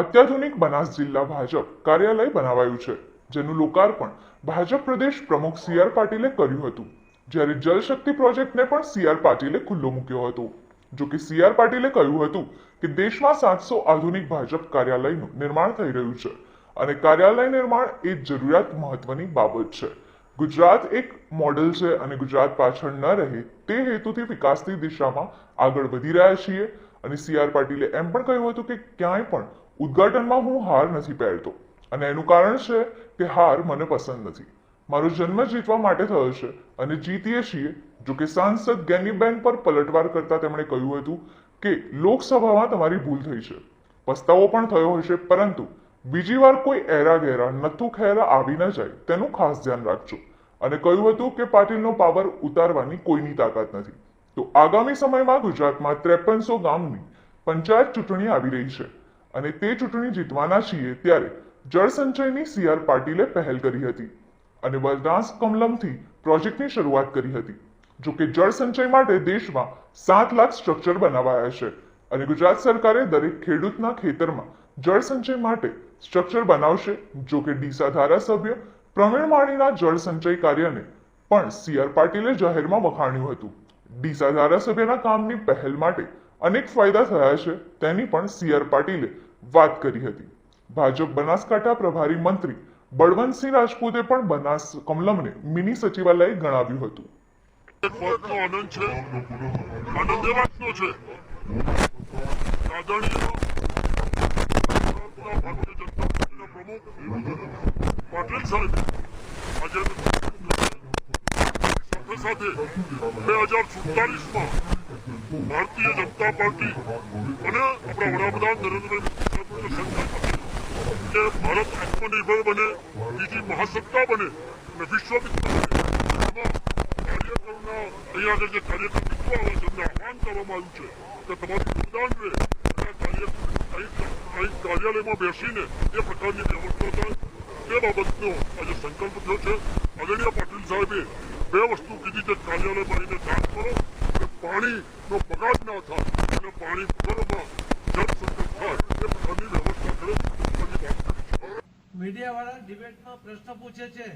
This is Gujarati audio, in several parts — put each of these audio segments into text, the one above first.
અત્યાધુનિક બનાસ જિલ્લા ભાજપ કાર્યાલય બનાવાયું છે, જેનું લોકાર્પણ ભાજપ પ્રદેશ પ્રમુખ સી આર પાટીલે કર્યું હતું. જ્યારે જલશક્તિ પ્રોજેક્ટને પણ સી આર પાટીલે ખુલ્લો મૂક્યો હતો. જો કે સી આર પાટીલે કહ્યું હતું કે દેશમાં સાતસો આધુનિક ભાજપ કાર્યાલયનું નિર્માણ થઈ રહ્યું છે અને કાર્યાલય નિર્માણ એ જરૂરિયાત મહત્વની બાબત છે. ગુજરાત એક મોડેલ છે અને ગુજરાત પાછળ ન રહે તે હેતુથી વિકાસની દિશામાં આગળ વધી રહ્યા છીએ અને સી આર પાટીલે એમ પણ કહ્યું હતું કે ક્યાંય પણ ઉદ્ઘાટનમાં હું હાર નથી પહેરતો અને એનું કારણ છે કે હાર મને પસંદ નથી. મારો જન્મ જીતવા માટે થયો છે અને જીતીએ છીએ. જો કે સાંસદ ગેનીબેન પર પલટવાર કરતા તેમણે કહ્યું હતું કે લોકસભામાં તમારી ભૂલ થઈ છે. પસ્તાવો પણ થયો હશે, પરંતુ બીજી વાર કોઈ એરા ગેરા નથુ ખેરા આવી ન જાય તેનું ખાસ ધ્યાન રાખજો. અને કહ્યું હતું કે પાટીલનો પાવર ઉતારવાની કોઈની તાકાત નથી. તો આગામી સમયમાં ગુજરાતમાં ત્રેપનસો ગામની પંચાયત ચૂંટણી આવી રહી છે. અને તે ચૂંટણી જીતવાના છીએ ત્યારે જળ સંચયની સી આર પાટીલે પહેલ કરી હતી અને બનાસ કમલમથી પ્રોજેક્ટની શરૂઆત કરી હતી. જો કે જળ માટે દેશમાં સાત લાખ સ્ટ્રક્ચર બનાવાયા છે અને ગુજરાત સરકારે દરેક ખેડૂતના ખેતરમાં જળ સંચય માટે સ્ટ્રક્ચર બનાવશે. જો કે ડીસા ધારાસભ્ય પ્રવીણ માળીના જળ સંચય કાર્યને પણ સી આર પાટીલે જાહેરમાં વખાણ્યું હતું. ડીસા ધારાસભ્યના કામની પહેલ માટે અનેક ફાયદા થયા છે. તેની પણ સી આર પાટીલે વાત કરી હતી. ભાજપ બનાસકાંઠા પ્રભારી મંત્રી બળવંતસિંહ રાજપૂતે પણ બનાસ કમલમને મિની સચિવાલય ગણાવ્યું હતું. પ્રમુખ પાટીલ સાહેબ આજે સાથે સાથે બે હજાર સુડતાલીસમાં ભારતીય જનતા પાર્ટી અને આપણા વડાપ્રધાન નરેન્દ્રભાઈ કે ભારત આત્મનિર્ભર બને, બીજી મહાસત્તા બને અને વિશ્વ બને. અહીંયા આગળ જે કાર્યક્રમ આવે છે, એમને આહવાન કરવામાં આવ્યું છે કે તમારું યોગદાન રહે. કાર્યાલયમાં બેસીને એ પ્રકારની વ્યવસ્થા થાય. તે બાબતનો આજે સંકલ્પ થયો છે. આદરણીય પાટીલ સાહેબે બે વસ્તુ કીધી છે કાર્યાલયમાં આવીને જાણ કરો કે પાણીનો બગાડ ના થાય. અને પાણી ભૂગર્ભમાં જળ સંકટ થાય. એ બધાની વ્યવસ્થા કરે. એ પ્રકારની વાત કરી. છે મીડિયા વાળા ડિબેટમાં પ્રશ્ન પૂછે છે.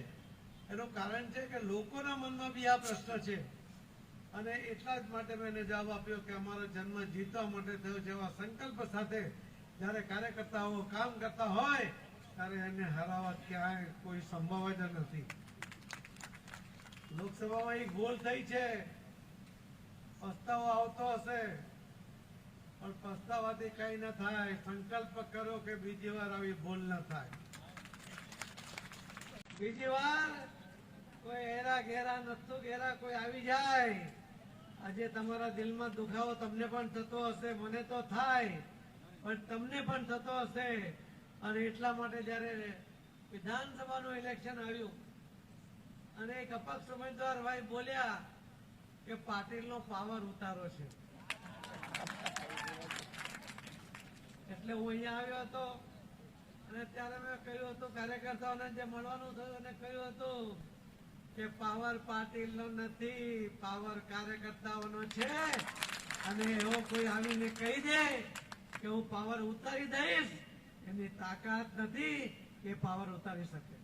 એનું કારણ છે કે લોકોના મનમાં બી આ પ્રશ્ન છે. અને એટલા જ માટે મેં એને જવાબ આપ્યો કે અમારો જન્મ જીતવા માટે થયો છે એવા સંકલ્પ સાથે. જ્યારે કાર્યકર્તાઓ કામ કરતા હોય, ત્યારે એને હરાવવા ક્યાંય કોઈ સંભવ જ નથી. લોકસભામાં એક ભૂલ થઈ છે. પસ્તાવો આવતો હશે. પણ પસ્તાવાથી કઈ ન થાય. સંકલ્પ કરો કે બીજી વાર આવી ભૂલ ન થાય. બીજી વાર કોઈ હેરા ઘેરા નથુ ઘેરા કોઈ આવી જાય. આજે તમારા દિલમાં દુખાવો તમને પણ થતો હશે, મને તો થાય. પણ તમને પણ થતો હશે. અને એટલા માટે જ્યારે વિધાનસભાનું ઇલેક્શન આવ્યું એક ઉમેદવાર ભાઈ બોલ્યા કે પાટીલનો પાવર ઉતારો છે. એટલે હું અહીંયા આવ્યો હતો અને ત્યારે મેં કહ્યું હતું કાર્યકર્તાઓને જે મળવાનું થયું અને કહ્યું હતું કે પાવર પાટીલનો નથી, પાવર કાર્યકર્તાઓનો છે. અને એવો કોઈ આવીને કહી દે કે હું પાવર ઉતારી દઈશ, એની તાકાત નથી કે પાવર ઉતારી શકે.